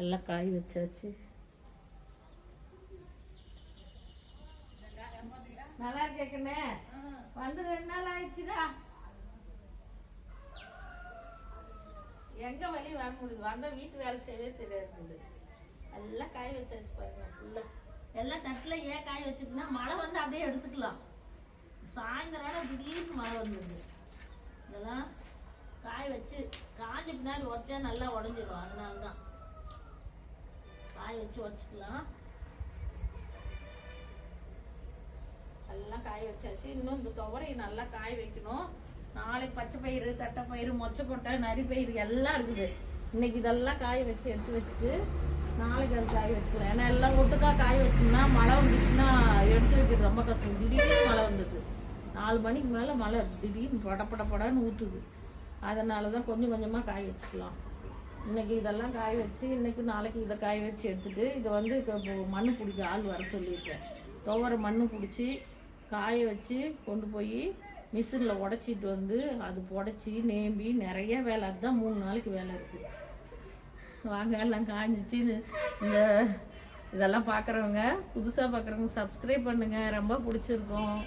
எல்லாம் காய் வச்சாச்சு. நல்லா கேக்குனே வந்து ரெண்டு நாள் ஆயிடுச்சுடா. எங்க வழி வர முடியுது? வந்த வீட்டு வேலை செய்யவே சரியா இருக்குது எல்லாம் காய் வச்சாச்சு பாருங்க ஃபுல்லா எல்லாம் தட்டில் ஏன் காய் வச்சுக்குன்னா மழை வந்து அப்படியே எடுத்துக்கலாம். சாயந்தரம் திடீர்னு மழை வந்துடுது இதெல்லாம் காய் வச்சு காஞ்ச பின்னாடி உடச்சா நல்லா உடஞ்சிடும் அதனால தான் காய வச்சு உடச்சிக்கலாம் எல்லாம் காய வச்சாச்சு. இன்னும் இந்த துவரையை நல்லா காய வைக்கணும். நாளைக்கு பச்சை பயிறு தட்டைப்பயிறு மொச்சக்கொட்டை நரிப்பயிறு எல்லாம் இருக்குது. இன்னைக்கு இதெல்லாம் காய வச்சு எடுத்து வச்சுட்டு நாளைக்கு அது காய வச்சுக்கலாம் ஏன்னா எல்லாம் ஒட்டுக்கா காய வச்சோம்னா மழை வந்துச்சுன்னா எடுத்து வைக்கிறது ரொம்ப கஷ்டம். திடீர்னு மழை வந்தது. நாலு மணிக்கு மேலே மழை திடீர்னு பட பட படன்னு ஊற்றுது அதனால தான் கொஞ்சம் கொஞ்சமாக காய வச்சுக்கலாம். இன்னைக்கு இதெல்லாம் காய வச்சு இன்னைக்கு நாளைக்கு இதை காய வச்சு எடுத்துட்டு இதை வந்து இப்போ மண் பிடிக்க ஆள் வர சொல்லியிருக்கேன் துவர மண்ணு பிடிச்சி காய வச்சு கொண்டு போய் மிஷினில் உடச்சிட்டு வந்து அது புடச்சி நேம்பி நிறைய வேலை. அதுதான் மூணு நாளைக்கு வேலை இருக்குது வாங்க எல்லாம் காஞ்சிச்சு. இந்த இதெல்லாம் பார்க்குறவங்க புதுசாக பார்க்குறவங்க சப்ஸ்கிரைப் பண்ணுங்கள் ரொம்ப பிடிச்சிருக்கோம்.